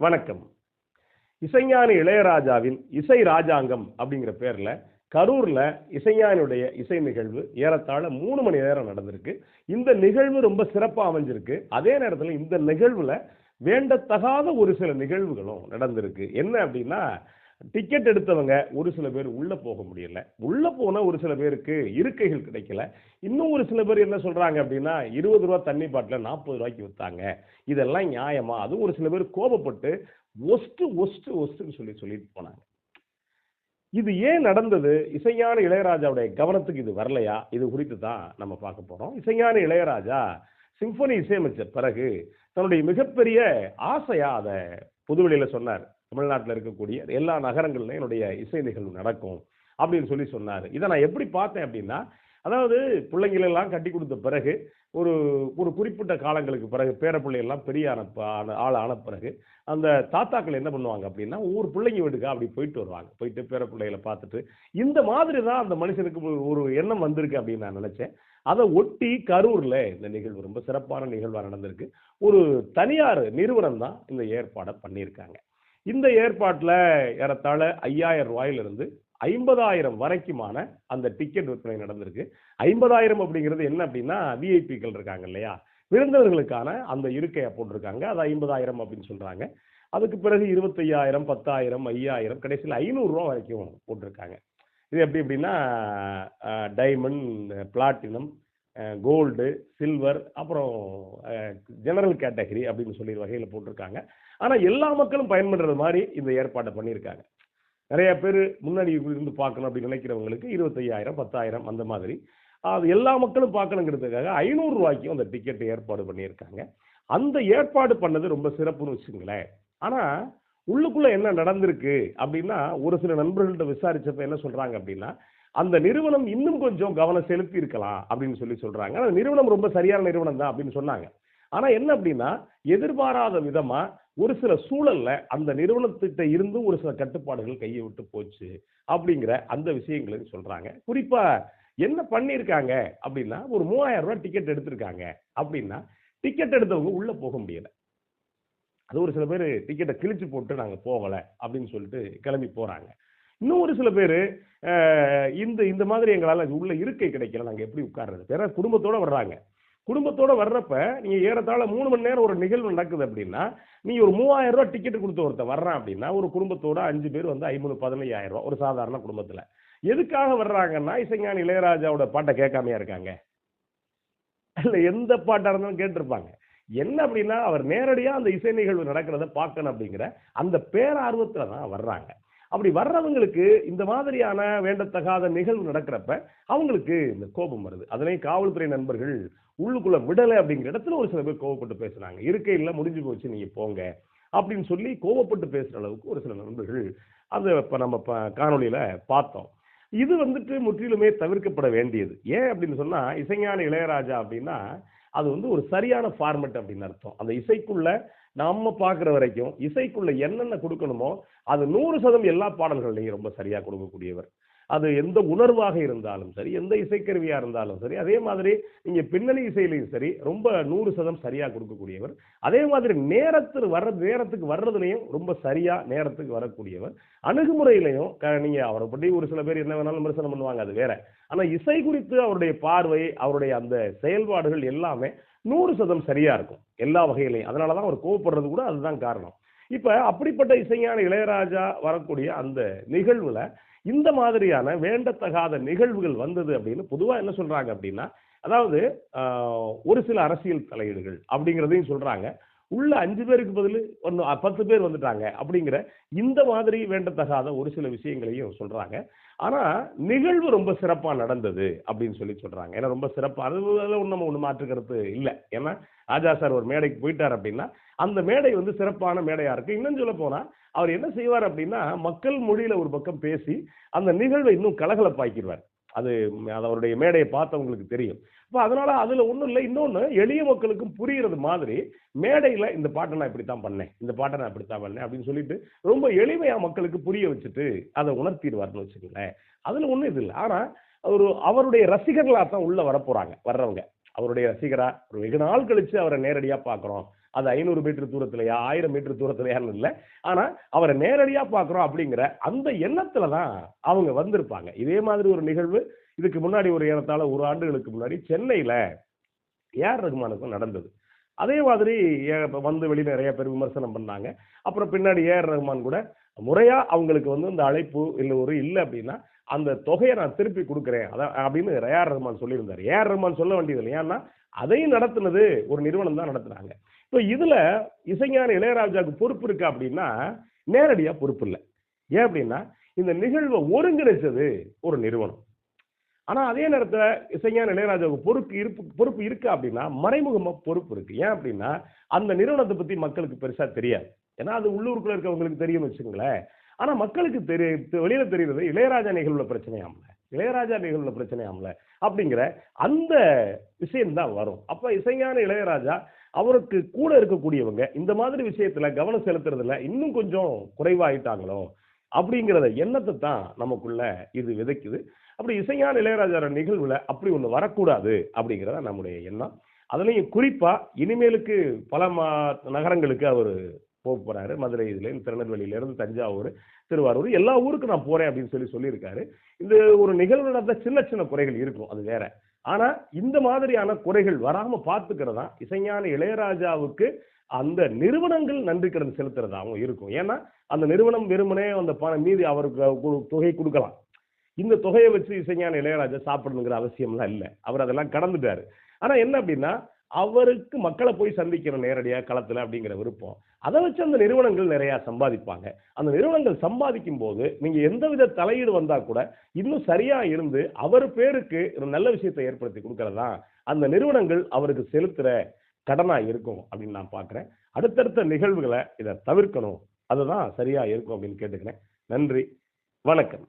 வணக்கம். இசைஞானி இளையராஜாவின் இசை ராஜாங்கம் அப்படிங்கிற பேர்ல கரூர்ல இசைஞானியுடைய இசை நிகழ்வு ஏறத்தாழ மூணு மணி நேரம் நடந்திருக்கு. இந்த நிகழ்வு ரொம்ப சிறப்பாக அமைஞ்சிருக்கு. அதே நேரத்தில் இந்த நிகழ்வுல வேண்டத்தகாத ஒரு சில நிகழ்வுகளும் நடந்திருக்கு. என்ன அப்படின்னா டிக்கெட் எடுத்தவங்க ஒரு சில பேர் உள்ளே போக முடியல. உள்ளே போனால் ஒரு சில பேருக்கு இருக்கைகள் கிடைக்கல. இன்னும் ஒரு சில பேர் என்ன சொல்கிறாங்க அப்படின்னா இருபது ரூபா தண்ணி பாட்டில் நாற்பது ரூபாய்க்கு விற்றாங்க இதெல்லாம் நியாயமா? அதுவும் ஒரு சில பேர் கோபப்பட்டு ஒஸ்ட்டு ஒஸ்ட்டு ஒஸ்ட்டுன்னு சொல்லி சொல்லிட்டு போனாங்க. இது ஏன் நடந்தது? இசைஞான இளையராஜாவுடைய கவனத்துக்கு இது வரலையா? இது குறித்து தான் நம்ம பார்க்க போகிறோம் இசைஞான இளையராஜா சிம்பனி இசையமைச்ச பிறகு தன்னுடைய மிகப்பெரிய ஆசையா அதை புதுவெளியில் சொன்னார். தமிழ்நாட்டில் இருக்கக்கூடிய எல்லா நகரங்கள்லையும் என்னுடைய இசை நிகழ்வு நடக்கும் அப்படின்னு சொல்லி சொன்னார். இதை நான் எப்படி பார்த்தேன் அப்படின்னா அதாவது பிள்ளைங்களெல்லாம் கட்டி கொடுத்த பிறகு ஒரு ஒரு குறிப்பிட்ட காலங்களுக்கு பிறகு பேரப்பிள்ளையெல்லாம் பெரிய ஆன ஆன- ஆள் ஆன பிறகு அந்த தாத்தாக்கள் என்ன பண்ணுவாங்க அப்படின்னா ஒவ்வொரு பிள்ளைங்க வீட்டுக்கு அப்படி போயிட்டு வருவாங்க. போயிட்டு பேரப்பிள்ளைகளை பார்த்துட்டு இந்த மாதிரி தான் அந்த மனுஷனுக்கு ஒரு- எண்ணம் வந்திருக்கு அப்படின்னு நான் நினச்சேன். அதை ஒட்டி கரூரில் இந்த நிகழ்வு ரொம்ப சிறப்பான நிகழ்வாக நடந்திருக்கு. ஒரு தனியார் நிறுவனம் தான் இந்த ஏற்பாடை பண்ணியிருக்காங்க. இந்த ஏற்பாட்டில் ஏறத்தாழ ஐயாயிரம் ரூபாயிலிருந்து ஐம்பதாயிரம் வரைக்குமான அந்த டிக்கெட் விற்பனை நடந்திருக்கு. ஐம்பதாயிரம் அப்படிங்கிறது என்ன அப்படின்னா விஐபிக்கள் இருக்காங்க இல்லையா? விருந்தினர்களுக்கான அந்த இருக்கையை போட்டிருக்காங்க. அது ஐம்பதாயிரம் அப்படின்னு சொல்றாங்க. அதுக்கு பிறகு இருபத்தையாயிரம் பத்தாயிரம் ஐயாயிரம் கடைசியில் ஐநூறுரூவா வரைக்கும் போட்டிருக்காங்க. இது எப்படி எப்படின்னா டைமண்ட் பிளாட்டினம் கோல்டு சில்வர் அப்புறம் ஜெனரல் கேட்டகரி அப்படின்னு சொல்லி வகையில் போட்டிருக்காங்க. ஆனால் எல்லா மக்களும் பயன்படுறது மாதிரி இந்த ஏற்பாட்டை பண்ணியிருக்காங்க. நிறைய பேர் முன்னாடி இருந்து பார்க்கணும் அப்படின்னு நினைக்கிறவங்களுக்கு இருபத்தையாயிரம் பத்தாயிரம் அந்த மாதிரி. அது எல்லா மக்களும் பார்க்கணுங்கிறதுக்காக ஐநூறுரூவாய்க்கும் அந்த டிக்கெட் ஏற்பாடு பண்ணியிருக்காங்க. அந்த ஏற்பாடு பண்ணது ரொம்ப சிறப்புன்னு வச்சுங்களேன் ஆனால் உள்ளுக்குள்ளே என்ன நடந்திருக்கு அப்படின்னா ஒரு சில நண்பர்கள்ட்ட விசாரித்தப்ப என்ன சொல்கிறாங்க அப்படின்னா அந்த நிறுவனம் இன்னும் கொஞ்சம் கவனம் செலுத்தி இருக்கலாம் அப்படின்னு சொல்லி சொல்றாங்க. அந்த நிறுவனம் ரொம்ப சரியான நிறுவனம் தான் அப்படின்னு சொன்னாங்க. ஆனா என்ன அப்படின்னா எதிர்பாராத விதமா ஒரு சில சூழல்ல அந்த நிறுவனத்திட்ட இருந்து ஒரு சில கட்டுப்பாடுகள் கையை விட்டு போச்சு அப்படிங்கிற அந்த விஷயங்களையும் சொல்றாங்க. குறிப்பா என்ன பண்ணியிருக்காங்க அப்படின்னா ஒரு மூவாயிரம் ரூபாய் டிக்கெட் எடுத்திருக்காங்க அப்படின்னா டிக்கெட் எடுத்தவங்க உள்ள போக முடியல. அது ஒரு சில பேர் டிக்கெட்டை கிழிச்சு போட்டு நாங்கள் போகலை அப்படின்னு சொல்லிட்டு கிளம்பி போறாங்க. இன்னும் ஒரு சில பேர் இந்த இந்த மாதிரி எங்களால் உள்ள இருக்கை கிடைக்கல. நாங்கள் எப்படி உட்கார்றது? வேற குடும்பத்தோடு வர்றாங்க. குடும்பத்தோட வர்றப்ப நீங்கள் ஏறத்தாழ மூணு மணி நேரம் ஒரு நிகழ்வு நடக்குது அப்படின்னா நீ ஒரு மூவாயிரம் ரூபா டிக்கெட் கொடுத்து ஒருத்தன் வர்றான் அப்படின்னா ஒரு குடும்பத்தோட அஞ்சு பேர் வந்து ஐம்பது பதினையாயிரம் ரூபாய் ஒரு சாதாரண குடும்பத்தில். எதுக்காக வர்றாங்கன்னா இசைஞானி இளையராஜாவோட பாட்டை கேட்காமையா இருக்காங்க. இல்லை எந்த பாட்டாக இருந்தாலும் கேட்டிருப்பாங்க. என்ன அப்படின்னா அவர் நேரடியாக அந்த இசை நிகழ்வு நடக்கிறத பார்க்கணும் அப்படிங்கிற அந்த பேரார்வத்தில் தான் வர்றாங்க. அப்படி வர்றவங்களுக்கு இந்த மாதிரியான வேண்டத்தகாத நிகழ்வு நடக்கிறப்ப அவங்களுக்கு இந்த கோபம் வருது. அதனையும் காவல்துறை நண்பர்கள் உள்ளுக்குள்ள விடலை அப்படிங்கிற இடத்துல ஒரு சில பேர் கோவப்பட்டு பேசுறாங்க. இருக்கையில் முடிஞ்சு போச்சு நீங்க போங்க அப்படின்னு சொல்லி கோவப்பட்டு பேசுற அளவுக்கு ஒரு சில நண்பர்கள் அதை இப்போ நம்ம ப- பார்த்தோம். இது வந்துட்டு முற்றிலுமே தவிர்க்கப்பட வேண்டியது. ஏன் அப்படின்னு சொன்னா இசைஞான இளையராஜா அப்படின்னா அது வந்து ஒரு சரியான ஃபார்மெட் அப்படின்னு அர்த்தம். அந்த இசைக்குள்ள நம்ம பார்க்குற வரைக்கும் இசைக்குள்ள என்னென்ன கொடுக்கணுமோ அது நூறு சதம் எல்லா பாடல்கள்லையும் ரொம்ப சரியாக கொடுக்கக்கூடியவர். அது எந்த உணர்வாக இருந்தாலும் சரி எந்த இசைக்கருவியாக இருந்தாலும் சரி அதே மாதிரி நீங்கள் பின்னணி இசையிலையும் சரி ரொம்ப நூறு சதம் சரியாக கொடுக்கக்கூடியவர். அதே மாதிரி நேரத்தில் வர்ற நேரத்துக்கு வர்றதுலையும் ரொம்ப சரியாக நேரத்துக்கு வரக்கூடியவர். அணுகுமுறையிலையும் க- அவரை பற்றி ஒரு சில பேர் என்ன வேணாலும் விமர்சனம் பண்ணுவாங்க அது வேற. ஆனால் இசை குறித்து அவருடைய பார்வை அவருடைய அந்த செயல்பாடுகள் எல்லாமே நூறு சதம் சரியாக இருக்கும். எல்லா வகையிலையும். அதனால தான் அவர் கோவப்படுறது கூட அதுதான் காரணம். இப்போ அப்படிப்பட்ட இசைஞான இளையராஜா வரக்கூடிய அந்த நிகழ்வில் இந்த மாதிரியான வேண்டத்தகாத நிகழ்வுகள் வந்தது அப்படின்னு பொதுவாக என்ன சொல்கிறாங்க அப்படின்னா அதாவது ஒரு சில அரசியல் தலையீடுகள் அப்படிங்கிறதையும் சொல்கிறாங்க உள்ள அஞ்சு பேருக்கு பதில் ஒன்று பத்து பேர் வந்துட்டாங்க அப்படிங்கிற இந்த மாதிரி வேண்டத்தகாத ஒரு சில விஷயங்களையும் சொல்கிறாங்க ஆனால் நிகழ்வு ரொம்ப சிறப்பாக நடந்தது அப்படின்னு சொல்லி சொல்கிறாங்க ஏன்னா ரொம்ப சிறப்பாக அது ஒன்றும் நம்ம ஒன்று மாற்றுக்கிறது இல்லை. ஏன்னா ராஜா சார் ஒரு மேடைக்கு போயிட்டார் அப்படின்னா அந்த மேடை வந்து சிறப்பான மேடையாக இருக்குது இன்னும் சொல்ல போனால் அவர் என்ன செய்வார் அப்படின்னா மக்கள் மொழியில் ஒரு பக்கம் பேசி அந்த நிகழ்வை இன்னும் கலகலப்பாக்கிடுவார். அது அது அவருடைய மேடையை பார்த்தவங்களுக்கு தெரியும். அப்போ அதனால அதுல ஒன்றும் இல்லை. இன்னொன்று எளிய மக்களுக்கும் புரிகிறது மாதிரி மேடையில் இந்த பாட்டை நான் இப்படித்தான் பண்ணேன் இந்த பாட்டை நான் இப்படித்தான் பண்ணேன் அப்படின்னு சொல்லிட்டு ரொம்ப எளிமையா மக்களுக்கு புரிய வச்சுட்டு அதை உணர்த்திடுவார்னு வச்சுக்கோங்களேன். அதுல ஒன்றும் இது இல்லை. ஆனா ஒரு அவருடைய ரசிகர்களாக தான் உள்ள வரப்போறாங்க வர்றவங்க. அவருடைய ரசிகரா ஒரு வெகு நாள் கழிச்சு அவரை நேரடியா பார்க்குறோம். அது ஐநூறு மீட்டர் தூரத்திலையா ஆயிரம் மீட்டர் தூரத்திலையான்னு இல்லை. ஆனால் அவரை நேரடியாக பார்க்குறோம் அப்படிங்கிற அந்த எண்ணத்தில் தான் அவங்க வந்திருப்பாங்க. இதே மாதிரி ஒரு நிகழ்வு இதுக்கு முன்னாடி ஒரு ஏறத்தாழ ஒரு ஆண்டுகளுக்கு முன்னாடி சென்னையில் ஏஆர் ரகுமானுக்கும் நடந்தது. அதே மாதிரி ஏ- வந்து வெளியில் நிறைய பேர் விமர்சனம் பண்ணாங்க. அப்புறம் பின்னாடி ஏஆர் ரகுமான் கூட முறையாக அவங்களுக்கு வந்து இந்த அழைப்பு இல்லை ஒரு இல்லை அப்படின்னா அந்த தொகையை நான் திருப்பி கொடுக்குறேன். அதான் அப்படின்னு ஏஆர் ரஹ்மான் சொல்லியிருந்தார். ஏஆர் ரஹ்மான் சொல்ல வேண்டியது இல்லை ஏன்னா அதையும் நடத்துனது ஒரு நிறுவனம் தான் நடத்துனாங்க. இப்போ இதுல இசைஞான இளையராஜாவுக்கு பொறுப்பு இருக்கா அப்படின்னா நேரடியா பொறுப்பு இல்லை. ஏன் அப்படின்னா இந்த நிகழ்வை ஒருங்கிணைச்சது ஒரு நிறுவனம். ஆனால் அதே நேரத்தில் இசைஞான இளையராஜாவுக்கு பொறுப்பு இருப்பு பொறுப்பு இருக்கு அப்படின்னா மறைமுகமாக பொறுப்பு இருக்கு. ஏன் அப்படின்னா அந்த நிறுவனத்தை பற்றி மக்களுக்கு பெருசாக தெரியாது. ஏன்னா அது உள்ளூருக்குள்ள இருக்கவங்களுக்கு தெரியும் வச்சுங்களேன் ஆனால் மக்களுக்கு தெரிய வெளியில் தெரியுறது இளையராஜா நிகழ்வுல பிரச்சனையாமல. இளையராஜா நிகழ்வுல பிரச்சனையாமல. அப்படிங்கிற அந்த விஷயம்தான் வரும். அப்போ இசைஞான இளையராஜா அவருக்கு கூட இருக்கக்கூடியவங்க இந்த மாதிரி விஷயத்துல கவனம் செலுத்துறதுல இன்னும் கொஞ்சம் குறைவாயிட்டாங்களோ அப்படிங்கிறத எண்ணத்தை தான் நமக்குள்ள இது விதைக்குது. அப்படி இசையான இளையராஜா நிகழ்வுல அப்படி ஒண்ணு வரக்கூடாது அப்படிங்கிறத நம்முடைய எண்ணம். அதுலயும் குறிப்பா இனிமேலுக்கு பல மா நகரங்களுக்கு அவர் போக போறாரு. மதுரையிலேருந்து திருநெல்வேலியிலேருந்து தஞ்சாவூர் திருவாரூர் எல்லா ஊருக்கும் நான் போறேன் அப்படின்னு சொல்லி சொல்லியிருக்காரு. இந்த ஒரு நிகழ்வு நடந்த சின்ன சின்ன குறைகள் இருக்கும். அது வேற. ஆனா இந்த மாதிரியான குறைகள் வராம பார்த்துக்கிறதா? இசைஞான இளையராஜாவுக்கு அந்த நிறுவனங்கள் நன்றி கடன் செலுத்துறதாகவும் இருக்கும். ஏன்னா அந்த நிறுவனம் வெறுமனே அந்த பணம் மீதி அவருக்கு தொகை கொடுக்கலாம். இந்த தொகையை வச்சு இசைஞான இளையராஜா சாப்பிடணுங்கிற அவசியம்லாம் இல்லை. அவர் அதெல்லாம் கடந்துட்டாரு. ஆனா என்ன அப்படின்னா அவருக்கு மக்களை போய் சந்திக்கிற நேரடியாக களத்தில் அப்படிங்கிற விருப்பம். அதை வச்சு அந்த நிறுவனங்கள் நிறையா சம்பாதிப்பாங்க. அந்த நிறுவனங்கள் சம்பாதிக்கும் போது நீங்கள் எந்தவித தலையீடு வந்தால் கூட இன்னும் சரியாக இருந்து அவர் பேருக்கு ஒரு நல்ல விஷயத்தை ஏற்படுத்தி கொடுக்கறதா அந்த நிறுவனங்கள் அவருக்கு செலுத்துகிற கடனாக இருக்கும் அப்படின்னு நான் பார்க்குறேன் அடுத்தடுத்த நிகழ்வுகளை இதை தவிர்க்கணும். அதுதான் சரியாக இருக்கும் அப்படின்னு கேட்டுக்கிறேன். நன்றி. வணக்கம்.